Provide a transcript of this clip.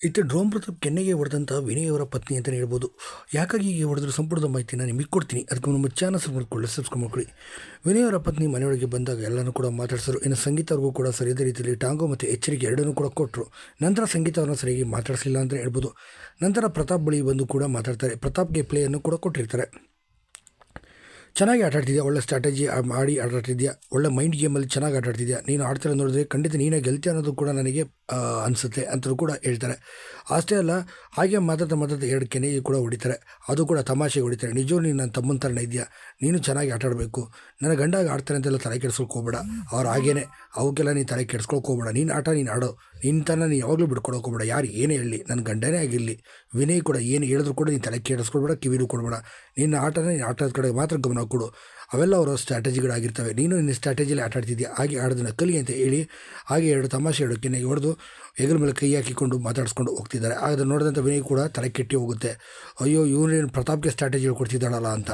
ಇತ್ತ ಡ್ರೋಮ್ ಪ್ರತಾಪ್ ಕೆನ್ನೆಗೆ ಹೊಡೆದಂಥ ವಿನಯ್ ಅವರ ಪತ್ನಿ ಅಂತಲೇ ಹೇಳ್ಬೋದು. ಯಾಕಾಗಿ ಹೀಗೆ ಹೊಡೆದ್ರು ಸಂಪುಟದ ಮಾಹಿತಿನ ನಿಮಗೆ ಕೊಡ್ತೀನಿ. ಅದಕ್ಕೆ ನಮ್ಮ ಚಾನಲ್ ಮಾಡ್ಕೊಳ್ಳಿ ಸಬ್ಸ್ಕ್ರೈಬ್ ಮಾಡ್ಕೊಳ್ಳಿ. ವಿನಯ್ ಅವರ ಪತ್ನಿ ಮನೆಯೊಳಗೆ ಬಂದಾಗ ಎಲ್ಲರೂ ಕೂಡ ಮಾತಾಡಿಸಿದ್ರು ಇನ್ನು ಸಂಗೀತ ಅವ್ರಿಗೂ ಕೂಡ ಸರಿಯಾದ ರೀತಿಯಲ್ಲಿ ಟಾಂಗೋ ಮತ್ತು ಎಚ್ಚರಿಕೆ ಎರಡನ್ನೂ ಕೂಡ ಕೊಟ್ಟರು ನಂತರ ಸಂಗೀತ ಅವ್ರನ್ನ ಸರಿಯಾಗಿ ಮಾತಾಡಿಸಲಿಲ್ಲ ಅಂತ ಹೇಳ್ಬೋದು. ನಂತರ ಪ್ರತಾಪ್ ಬಳಿ ಬಂದು ಕೂಡ ಮಾತಾಡ್ತಾರೆ. ಪ್ರತಾಪ್ಗೆ ಪ್ಲೇಯನ್ನು ಕೂಡ ಕೊಟ್ಟಿರ್ತಾರೆ. ಚೆನ್ನಾಗಿ ಆಟ ಆಡ್ತಿದ್ಯಾ? ಒಳ್ಳೆ ಸ್ಟ್ರಾಟಜಿ ಮಾಡಿ ಆಟ ಆಡ್ತಿದ್ಯಾ? ಒಳ್ಳೆ ಮೈಂಡ್ ಗೇಮಲ್ಲಿ ಚೆನ್ನಾಗಿ ಆಟ ಆಡ್ತಿದ್ಯಾ? ನೀನು ಆಡ್ತಿರೋ ನೋಡಿದ್ರೆ ಖಂಡಿತ ನೀನೇ ಗೆಲ್ತೀಯ ಅನ್ನೋದು ಕೂಡ ನನಗೆ ಅನಿಸುತ್ತೆ ಅಂತಲೂ ಕೂಡ ಹೇಳ್ತಾರೆ. ಅಷ್ಟೇ ಅಲ್ಲ, ಹಾಗೆ ಮಾತಾಡ್ತಾ ಮಾತಾಡ್ತಾ ಎರಡು ಕೆನೆ ಕೂಡ ಹೊಡಿತಾರೆ. ಅದು ಕೂಡ ತಮಾಷೆಗೆ ಹೊಡಿತಾರೆ. ನಿಜವೂ ನೀನು ನನ್ನ ತಮ್ಮನ ಥರನೇ ಇದೆಯಾ ನೀನು ಚೆನ್ನಾಗಿ ಆಟ ಆಡಬೇಕು. ನನ್ನ ಗಂಡಾಗ ಆಡ್ತಾರೆ ಅಂತೆಲ್ಲ ತಲೆ ಕೆಡ್ಸ್ಕೊಳಕ್ಕೆ ಹೋಗ್ಬೇಡ. ಅವ್ರು ಹಾಗೇನೆ. ಅವಕ್ಕೆಲ್ಲ ನೀನು ತಲೆ ಕೆಡ್ಸ್ಕೊಳಕ್ಕೆ ಹೋಗ್ಬೇಡ. ನೀನು ಆಟ ನೀನು ಆಡೋ. ನಿನ್ನ ತನ ನೀನು ಯಾವಾಗಲೂ ಬಿಡ್ಕೊಡೋಕೆ ಯಾರು ಏನೇ ಹೇಳಿ ನನ್ನ ಗಂಡನೇ ಆಗಿರಲಿ. ವಿನಯ್ ಕೂಡ ಏನು ಹೇಳಿದ್ರು ಕೂಡ ನೀನು ತಲೆ ಕೆಡಿಸ್ಕೊಳ್ಬೇಡ, ಕಿವಿನೂ ಕೊಡಬೇಡ. ನಿನ್ನ ಆಟನ ನೀನು ಆಟದ ಕಡೆ ಮಾತ್ರ ಗಮನ ಕೊಡು. ಅವೆಲ್ಲ ಅವರ ಸ್ಟ್ರಾಟಜಿಗಳಾಗಿರ್ತವೆ. ನೀನು ನಿನ್ನ ಸ್ಟ್ರಾಟಜಿಲಿ ಆಟ ಆಡ್ತಿದ್ದೀಯ ಹಾಗೆ ಆಡೋದನ್ನ ಕಲಿ ಅಂತ ಹೇಳಿ ಹಾಗೆ ಎರಡು ತಮಾಷೆ ಎರಡು ಕೆನ್ನೆಗೆ ಹೊಡೆದು ಹೆಗಲ ಮೇಲೆ ಕೈ ಹಾಕಿಕೊಂಡು ಮಾತಾಡಿಸ್ಕೊಂಡು ಹೋಗ್ತಿದ್ದಾರೆ. ಆಗ ನೋಡಿದಂಥ ವಿನಯ್ ಕೂಡ ತಲೆ ಕೆಟ್ಟಿ ಹೋಗುತ್ತೆ. ಅಯ್ಯೋ ಇವನೇನು ಪ್ರತಾಪ್ಗೆ ಸ್ಟ್ರಾಟಜಿ ಹೇಳ್ಕೊಡ್ತಿದ್ದಾಳಲ್ಲ ಅಂತ.